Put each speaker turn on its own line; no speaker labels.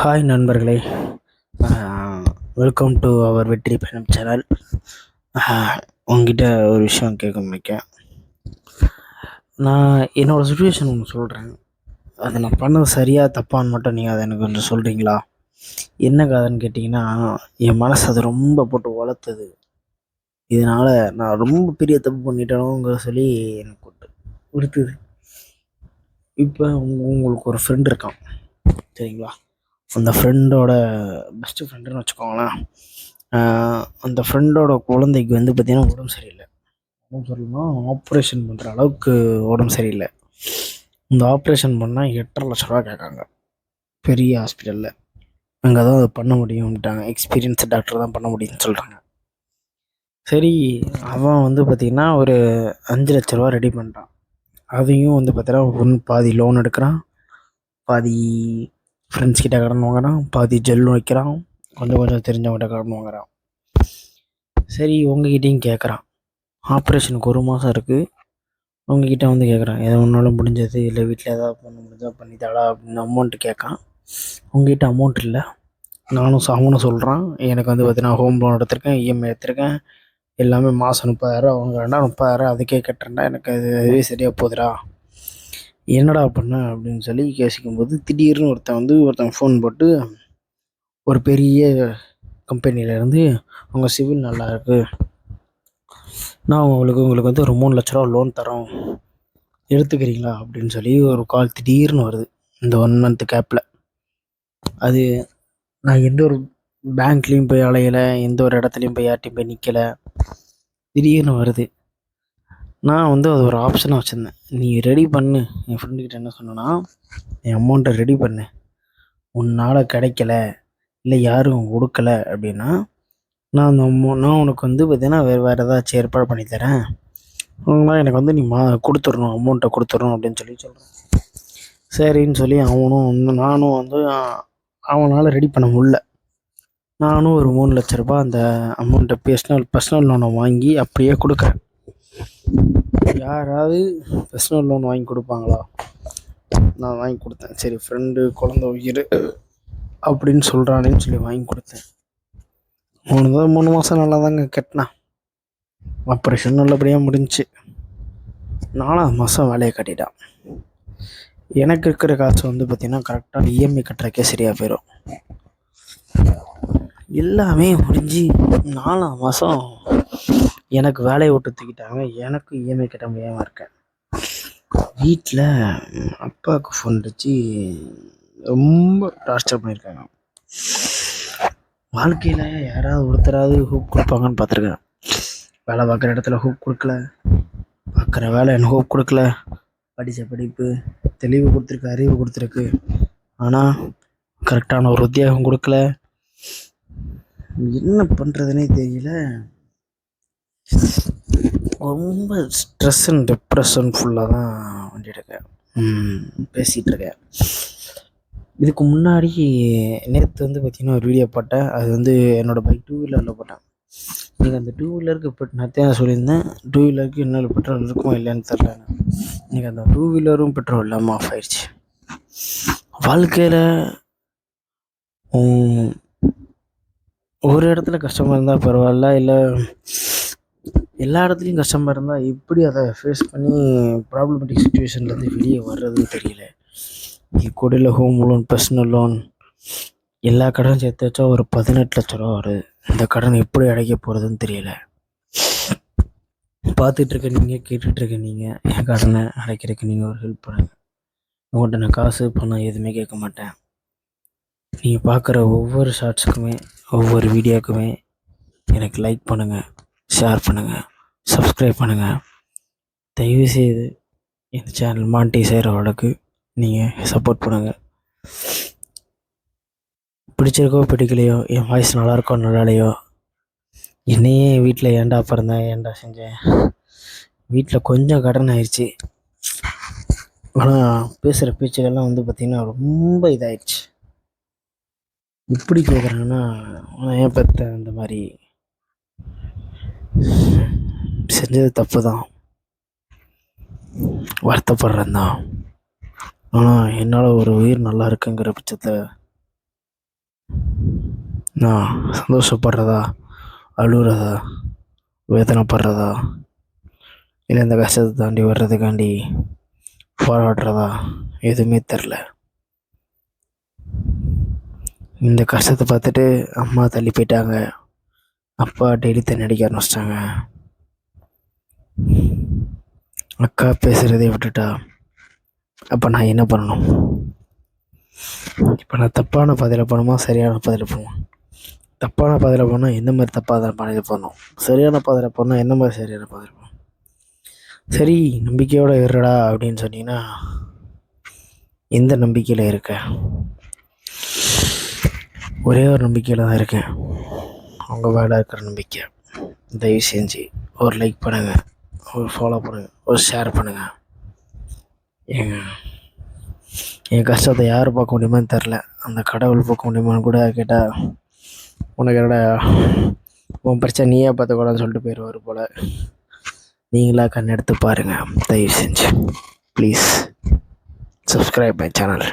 Hi நண்பர்களே. Welcome to our வெற்றி பயணம் சேனல் உங்ககிட்ட ஒரு விஷயம் கேட்க நினைக்கேன் நான் என்னோடய சுச்சுவேஷன் ஒன்று சொல்கிறேன் அதை நான் பண்ணது சரியாக தப்பான்னு மட்டும் நீங்கள் அதை எனக்கு கொஞ்சம் சொல்கிறீங்களா என்ன கதைன்னு கேட்டிங்கன்னா என் மனசு அது ரொம்ப போட்டு வளர்த்துது. இதனால் நான் ரொம்ப பெரிய தப்பு பண்ணிட்டேனோங்கிற சொல்லி எனக்கு உடுத்துது உறுத்துது. இப்போ உங்களுக்கு ஒரு ஃப்ரெண்ட் இருக்கான். சரிங்களா? அந்த ஃப்ரெண்டோட பெஸ்ட்டு ஃப்ரெண்டுன்னு வச்சுக்கோங்களேன். அந்த ஃப்ரெண்டோட குழந்தைக்கு வந்து பார்த்திங்கன்னா உடம்பு சரியில்லை. உடம்பு சரியில்லைனா ஆப்ரேஷன் பண்ணுற அளவுக்கு உடம்பு சரியில்லை. இந்த ஆப்ரேஷன் பண்ணால் எட்டரை லட்ச ரூபா கேட்காங்க. பெரிய ஹாஸ்பிட்டலில் அங்கே தான் அதை பண்ண முடியும்ட்டாங்க. எக்ஸ்பீரியன்ஸ் டாக்டர் தான் பண்ண முடியும்னு சொல்கிறாங்க சரி அவன் வந்து பார்த்திங்கன்னா ஒரு அஞ்சு லட்ச ரூபா ரெடி பண்ணுறான் அதையும் வந்து பார்த்தீங்கன்னா ஒன்று பாதி லோன் எடுக்கிறான். பாதி ஃப்ரெண்ட்ஸ் கிட்ட கடன் வாங்குறான் பாதி ஜெல் வைக்கிறான் கொஞ்சம் கொஞ்சம் தெரிஞ்சவங்ககிட்ட கடன் வாங்குறான். சரி உங்ககிட்டையும் கேட்குறான் ஆப்ரேஷனுக்கு ஒரு மாதம் இருக்குது உங்ககிட்ட வந்து கேட்குறான் எதை ஒன்றாலும் முடிஞ்சது? இல்லை வீட்டில் ஏதாவது பண்ண முடிஞ்சா பண்ணி அப்படின்னு அமௌண்ட்டு கேட்கான். உங்ககிட்ட அமௌண்ட் இல்லை. நானும் அவனும் சொல்கிறான் எனக்கு வந்து பார்த்தீங்கன்னா ஹோம் லோன் எடுத்திருக்கேன் இஎம்ஐ எடுத்திருக்கேன். எல்லாமே மாதம் முப்பதாயிரம் வாங்குறேன்டா முப்பதாயிரம் அதுக்கே கட்டுறேன்டா எனக்கு அது அதுவே சரியாக போகுதுடா என்னடா பண்ண அப்படின்னு சொல்லி யோசிக்கும்போது திடீர்னு ஒருத்தன் வந்து ஒருத்தன் ஃபோன் போட்டு ஒரு பெரிய கம்பெனியிலேருந்து உங்கள் சிவில் நல்லா இருக்குது நான் உங்களுக்கு உங்களுக்கு வந்து ஒரு மூணு லட்ச ரூபா லோன் தரோம் எடுத்துக்கிறீங்களா? அப்படின்னு சொல்லி ஒரு கால் திடீர்னு வருது. இந்த ஒன் மந்த் கேப்பில் அது நான் எந்த ஒரு பேங்க்லேயும் போய் அலையலை எந்த ஒரு இடத்துலையும் போய் யார்ட்டையும் போய் நிற்கலை திடீர்னு வருது. நான் வந்து அது ஒரு ஆப்ஷனாக வச்சுருந்தேன். நீ ரெடி பண்ணு. என் ஃப்ரெண்டுக்கிட்ட என்ன சொன்னேன்னா என் அமௌண்ட்டை ரெடி பண்ணு. உன்னால் கிடைக்கல. இல்லை யாரும் கொடுக்கல அப்படின்னா நான் அந்த அமௌ நான் உனக்கு வந்து பார்த்தீங்கன்னா வேறு வேறு ஏதாச்சும் ஏற்பாடு பண்ணி தரேன். எனக்கு வந்து நீ மா கொடுத்துடணும். அமௌண்ட்டை கொடுத்துடணும். அப்படின்னு சொல்லி சொல்கிறேன் சரின்னு சொல்லி அவனும் நானும் வந்து அவனால் ரெடி பண்ண முடில நானும் ஒரு மூணு லட்ச ரூபா அந்த அமௌண்ட்டை பர்ஸ்னல் பர்சனல் லோனை வாங்கி அப்படியே கொடுக்குறேன். யாராவது பர்சனல் லோன் வாங்கி கொடுப்பாங்களா? நான் வாங்கி கொடுத்தேன். சரி ஃப்ரெண்டு குழந்த உயிர் அப்படின்னு சொல்கிறானேன்னு சொல்லி வாங்கி கொடுத்தேன். மூணு தான் மூணு மாதம் நல்லா தாங்க கட்டினேன் ஆப்ரேஷன் நல்லபடியாக முடிஞ்சு. நாலாவது மாதம் வேலையை கட்டிட்டான். எனக்கு இருக்கிற காசு வந்து பார்த்திங்கன்னா கரெக்டாக இஎம்ஐ கட்டுறக்கே சரியாக போயிடும் எல்லாமே முடிஞ்சு நாலாம் மாதம் எனக்கு வேலையை விட்டு தூக்கிட்டாங்க. எனக்கு இஎம்ஐ கட்ட முடியாமல் இருக்கேன். வீட்டில் அப்பாவுக்கு ஃபோன் அடித்து ரொம்ப டார்ச்சர் பண்ணியிருக்காங்க. வாழ்க்கையில் யாராவது ஒருத்தராவது ஹூப் கொடுப்பாங்கன்னு பார்த்துருக்கேன். வேலை பார்க்குற இடத்துல ஹூப் கொடுக்கல. பார்க்குற வேலை எனக்கு ஹூப் கொடுக்கல. படித்த படிப்பு தெளிவு கொடுத்துருக்கு அறிவு கொடுத்துருக்கு. ஆனால் கரெக்டான ஒரு உத்தியோகம் கொடுக்கல. என்ன பண்ணுறதுனே தெரியல. ரொம்ப ஸ்ட்ரெஸ் அண்ட் டிப்ரெஷன் ஃபுல்லாக தான் வந்துட்டுருக்கேன் பேசிகிட்ருக்கேன் இதுக்கு முன்னாடி நேற்று வந்து பார்த்திங்கன்னா ஒரு வீடியோ போட்டேன். அது வந்து என்னோடய பைக் டூ வீலரில் போட்டேன். இன்றைக்கி அந்த டூ வீலருக்கு இப்போ நான் சொல்லியிருந்தேன் டூ வீலருக்கு இன்னொரு பெட்ரோல் இருக்கும் இல்லைன்னு தெரில இன்றைக்கி அந்த டூ வீலரும் பெட்ரோல் இல்லாமல் ஆஃப் ஆயிடுச்சு. வாழ்க்கையில் ஒரு இடத்துல கஷ்டமாக இருந்தால் பரவாயில்ல இல்லை எல்லா இடத்துலையும் கஷ்டமாக இருந்தால் எப்படி அதை ஃபேஸ் பண்ணி ப்ராப்ளமேட்டிக் சுச்சுவேஷன்லேருந்து வெளியே வர்றதுன்னு தெரியல. கொடியில் ஹோம் லோன் பர்சனல் லோன் எல்லா கடனும் சேர்த்து வச்சா ஒரு பதினெட்டு லட்ச ரூபா வருது இந்த கடன் எப்படி அடைக்க போகிறதுன்னு தெரியல. பார்த்துட்ருக்க நீங்கள் கேட்டுட்ருக்க நீங்கள் என் கடனை அடைக்கிறதுக்கு நீங்கள் ஒரு ஹெல்ப் பண்ணுங்கள் உங்கள்கிட்ட நான் காசு பணம் எதுவுமே கேட்க மாட்டேன். நீங்கள் பார்க்குற ஒவ்வொரு ஷார்ட்ஸுக்குமே ஒவ்வொரு வீடியோக்குமே எனக்கு லைக் பண்ணுங்கள் ஷேர் பண்ணுங்கள் சப்ஸ்கிரைப் பண்ணுங்கள் தயவுசெய்து இந்த சேனல் மாட்டி செய்கிற வழக்கு நீங்கள் சப்போர்ட் பண்ணுங்கள் பிடிச்சிருக்கோ பிடிக்கலையோ என் வாய்ஸ் நல்லாயிருக்கோ நல்லாலையோ என்னையே வீட்டில் ஏன்டா பிறந்தேன் ஏன்டா செஞ்சேன் வீட்டில் கொஞ்சம் கடன் ஆயிடுச்சு ஆனால் பேசுகிற பேச்சுகள்லாம் வந்து பார்த்திங்கன்னா ரொம்ப இதாகிடுச்சு எப்படி கேட்குறாங்கன்னா ஏன் பெற்ற அந்த மாதிரி? செஞ்சது தப்பு தான் வருத்தப்படுறேன் தான் ஆனால் என்னால் ஒரு உயிர் நல்லா இருக்குங்கிற பட்சத்தை நான் சந்தோஷப்படுறதா அழுகிறதா வேதனைப்படுறதா இல்லை இந்த கஷ்டத்தை தாண்டி வர்றதுக்காண்டி போராடுறதா எதுவுமே தெரில. இந்த கஷ்டத்தை பார்த்துட்டு அம்மா தள்ளி போயிட்டாங்க. அப்பா டெய்லி தண்ணி அடிக்க ஆரம்பிச்சிட்டாங்க. அக்கா பேசுகிறதே விட்டுட்டா. அப்போ நான் என்ன பண்ணணும்? இப்போ நான் தப்பான பாதையில் போகணுமா? சரியான பாதையில் போகணுமா? தப்பான பாதையில் போனால் என்ன மாதிரி தப்பான பாதையில் போகணும்? சரியான பாதையில் போனால் என்ன மாதிரி சரியான பாதையில் போகணும்? சரி நம்பிக்கையோடு இருடா அப்படின்னு சொன்னீங்கன்னா எந்த நம்பிக்கையில் இருக்க? ஒரே ஒரு நம்பிக்கையில் தான் இருக்கேன். உங்கள் மேலே இருக்கிற நம்பிக்கை. தயவு செஞ்சு ஒரு லைக் பண்ணுங்கள் ஒரு ஃபாலோ பண்ணுங்கள் ஒரு ஷேர் பண்ணுங்கள் ஏங்க என் கஷ்டத்தை யார் பார்க்க முடியுமான்னு தெரில அந்த கடவுள் பார்க்க முடியுமான்னு கூட கேட்டால் உனக்கு என்னடா உன் பிரச்சனை நீயே பார்த்துக்கூடாதுன்னு சொல்லிட்டு போயிடுவார் போல். நீங்களாக கண் எடுத்து பாருங்கள் தயவு செஞ்சு. Please subscribe my channel